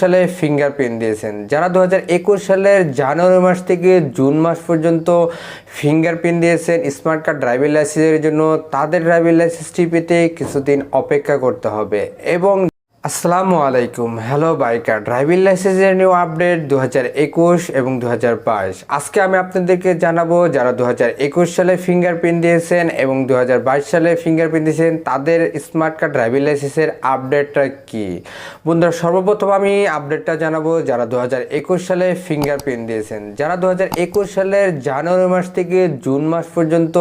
সালে ফিঙ্গারপ্রিন্ট দিয়েছেন। যারা দু হাজার একুশ সালের জানুয়ারি মাস থেকে জুন মাস পর্যন্ত ফিঙ্গারপ্রিন্ট দিয়েছেন স্মার্ট কার্ড ড্রাইভিং লাইসেন্সের জন্য, তাদের ড্রাইভিং লাইসেন্সটি পেতে কিছুদিন অপেক্ষা করতে হবে। এবং আসসালামু আলাইকুম। হ্যালো বাইকার ড্রাইভিং লাইসেন্সের নিউ আপডেট দু হাজার একুশ এবং দু হাজার বাইশ। আজকে আমি আপনাদেরকে জানাব যারা দু হাজার একুশ সালে ফিঙ্গারপ্রিন্ট দিয়েছেন এবং দু হাজার বাইশ সালে ফিঙ্গারপ্রিন্ট দিয়েছেন, তাদের স্মার্ট কার্ড ড্রাইভিং লাইসেন্সের আপডেটটা কি? বন্ধুরা, সর্বপ্রথম আমি আপডেটটা জানাব যারা দু হাজার একুশ সালে ফিঙ্গারপ্রিন্ট দিয়েছেন। যারা দু হাজার একুশ সালের জানুয়ারি মাস থেকে জুন মাস পর্যন্ত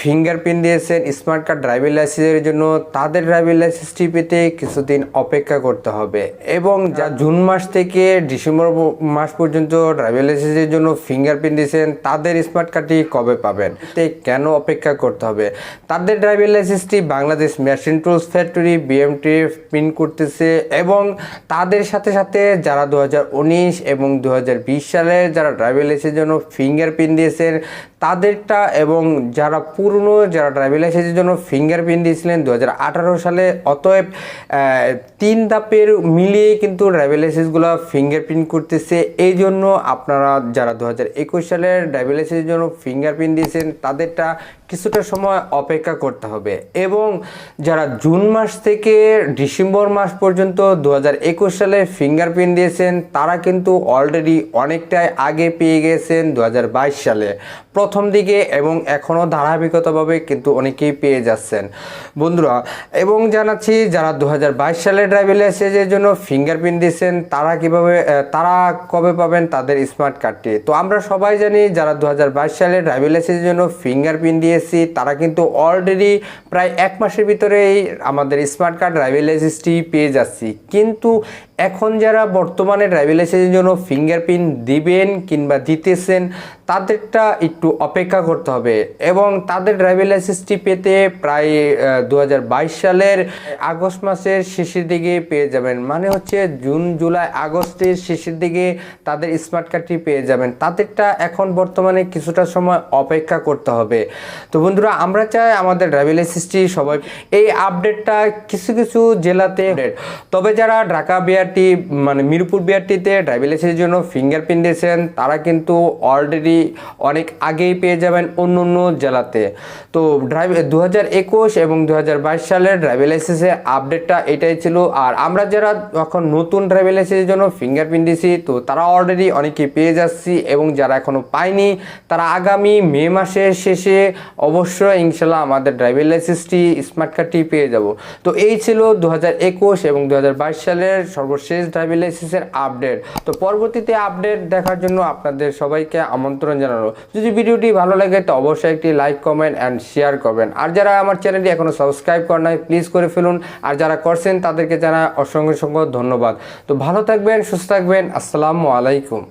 ফিঙ্গারপ্রিন্ট দিয়েছেন স্মার্ট কার্ড ড্রাইভিং লাইসেন্সের জন্য, তাদের ড্রাইভিং লাইসেন্সটি পেতে কিছুদিন অপেক্ষা করতে হবে। এবং যা জুন মাস থেকে ডিসেম্বর মাস পর্যন্ত ড্রাইভিং লাইসেন্সের জন্য ফিঙ্গারপ্রিন্ট দিয়েছেন তাদের স্মার্ট কার্ডটি কবে পাবেন? তে কেন অপেক্ষা করতে হবে? তাদের driving লাইসেন্সটি Bangladesh machine tools factory BMT print করতেছে এবং তাদের সাথে সাথে যারা দু হাজার উনিশ এবং দু হাজার বিশ সালে যারা ড্রাইভিং লাইসেন্সের জন্য ফিঙ্গারপ্রিন্ট দিয়েছেন তাদেরটা এবং যারা পুরনো, যারা ড্রাইভিং লাইসেন্সের জন্য ফিঙ্গারপ্রিন্ট দিয়েছিলেন দু হাজার আঠারো সালে, অতএব তিন ধাপের মিলিয়ে কিন্তু ড্রাইভিং লাইসেন্সগুলো ফিঙ্গারপ্রিন্ট করতেছে। এই জন্য আপনারা যারা দু হাজার একুশ সালের ড্রাইভিং লাইসেন্সের জন্য ফিঙ্গারপ্রিন্ট দিয়েছেন, তাদেরটা কিছুটা সময় অপেক্ষা করতে হবে। এবং যারা জুন মাস থেকে ডিসেম্বর মাস পর্যন্ত দু হাজার একুশ সালে ফিঙ্গারপ্রিন্ট দিয়েছেন, তারা কিন্তু অলরেডি অনেকটাই আগে পেয়ে গেছেন দু হাজার বাইশ সালে। প্রথম দিকে এবং এখনও ধারাবাহিকতাভাবে কিন্তু অনেকেই পেয়ে যাচ্ছেন। বন্ধুরা, এবং জানাচ্ছি যারা দু হাজার বাইশ সালে ড্রাইভিং লাইসেন্সের জন্য ফিঙ্গারপ্রিন্ট দিয়েছেন, তারা কীভাবে তারা কবে পাবেন তাদের স্মার্ট কার্ডটি তো আমরা সবাই জানি যারা দু হাজার বাইশ সালে ড্রাইভিং লাইসেন্সের জন্য ফিঙ্গারপ্রিন্ট দিয়েছি, তারা কিন্তু অলরেডি প্রায় এক মাসের ভিতরেই আমাদের স্মার্ট কার্ড ড্রাইভিং লাইসেন্সটি পেয়ে যাচ্ছি। কিন্তু এখন যারা বর্তমানে ড্রাইভিং লাইসেন্সের জন্য ফিঙ্গারপ্রিন্ট দিবেন কিংবা দিতেছেন, তাদেরটা একটু অপেক্ষা করতে হবে। এবং তাদের ড্রাইভিং লাইসেন্সটি পেতে প্রায় দু হাজার বাইশ সালের আগস্ট মাসের শেষের দিকে পেয়ে যাবেন। মানে হচ্ছে জুন, জুলাই, আগস্টের শেষের দিকে তাদের স্মার্ট কার্ডটি পেয়ে যাবেন। তাদেরটা এখন বর্তমানে কিছুটা সময় অপেক্ষা করতে হবে। তো বন্ধুরা, আমরা চাই আমাদের ড্রাইভিং লাইসেন্সটি সবাই এই আপডেটটা কিছু কিছু জেলাতে। তবে যারা ঢাকা বিআরটি মানে মিরপুর বিআরটিতে লাইসেন্সের জন্য ফিঙ্গারপ্রিন্ট দিয়েছেন। তারা কিন্তু অলরেডি অনেক আগেই পেয়ে যাবেন অন্য অন্য জেলাতে। তো ড্রাইভ দু এবং দু সালের ড্রাইভিং লাইসেন্সের আপডেটটা এটাই ছিল। আর আমরা যারা এখন নতুন ড্রাইভিং লাইসেন্সের জন্য ফিঙ্গারপ্রিন্ট দিয়েছি, তো তারা অলরেডি অনেকে পেয়ে যাচ্ছি এবং যারা এখনও পায়নি, তারা আগামী মে মাসের শেষে অবশ্যই ইনশাল্লাহ আমাদের ড্রাইভিং লাইসেন্সটি স্মার্ট কার্ডটি পেয়ে যাব। তো এই ছিল দু এবং দু হাজার বাইশ সালের সর্বশেষ ড্রাইভিং লাইসেন্সের আপডেট। তো পরবর্তীতে আপডেট দেখার জন্য আপনাদের সবাইকে আমন্ত্রণ জানানো। যদি ভিডিওটি ভালো লাগে তো অবশ্যই একটি লাইক, কমেন্ট অ্যান্ড শেয়ার করবেন। আর যারা আমার চ্যানেলটি এখনও সাবস্ক্রাইব করেন নাই প্লিজ করে ফেলুন। আর যারা করছেন তাদেরকে জানা অসংখ্য অসংখ্য ধন্যবাদ। তো ভালো থাকবেন, সুস্থ থাকবেন। আসসালামু আলাইকুম।